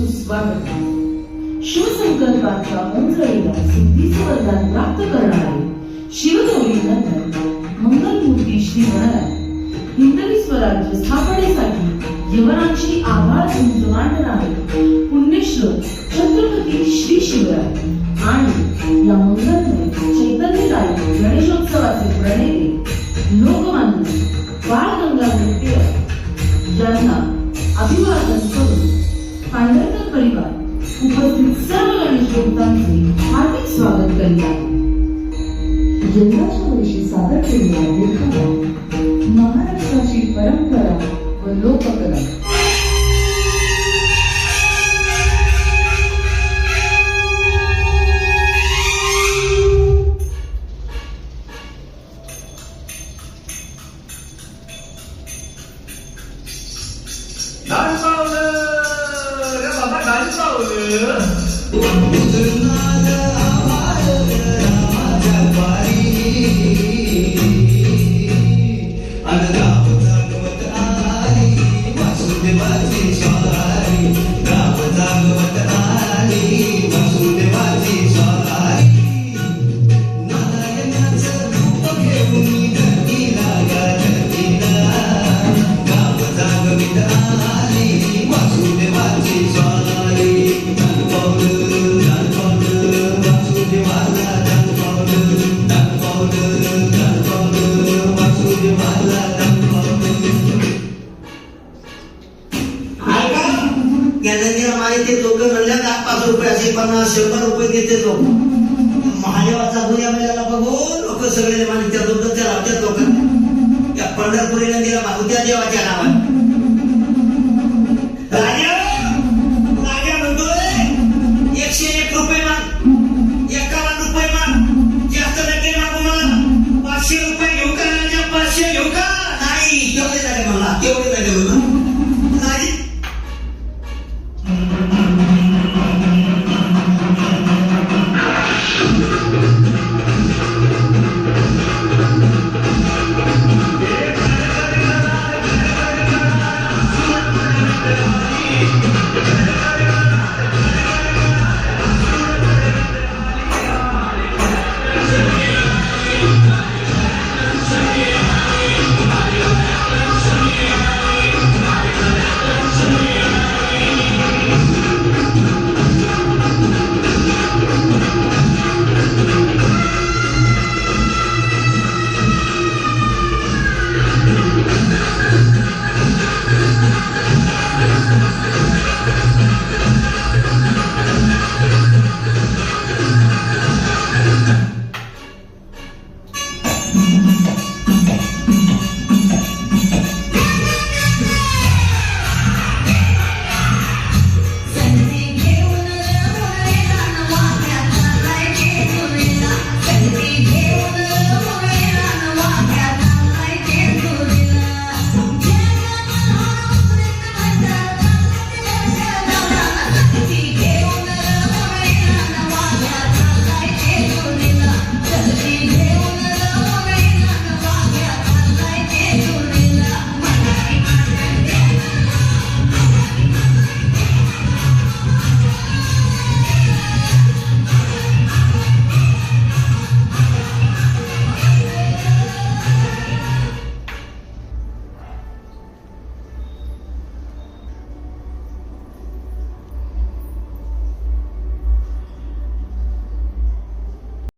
सुस्वागत शिवसंकल्पाच्या उंचळीला सिद्धीचे वरदान प्राप्त करणारे शिवगौरीनंतर मंगलमूर्ती श्री गणराय हिंदवी स्वराज्य स्थापनेसाठी यवनांची आभार झुंज मांडणारे पुण्यश्लोक छत्रपती श्री शिवराय. आणि या मंगल परिवार. उपस्थित सर्व गणेश भक्तांचे हार्दिक स्वागत करीत आहे यंदाच्या वर्षी सादर केलेला देखावा oluyor? आणि ते लोक म्हणल्या दहा पाच रुपयाचे पन्नास शंभर रुपये देते लोक महादेवाचा गुन्हा आपल्याला बघून लोक सगळे माने त्या लोक त्या लावतात लोक त्या पंढरपुरीला नदीला मागुत्या देवाच्या नावात राजा राजा म्हणतोय एकशे एक रुपये माग एकावन्न रुपये माग जास्त नक्की मागू मला. पाचशे रुपये घेऊ का राजा? पाचशे घेऊ का? नाही. तेवढे झाले मला तेवढे झाले म्हणून.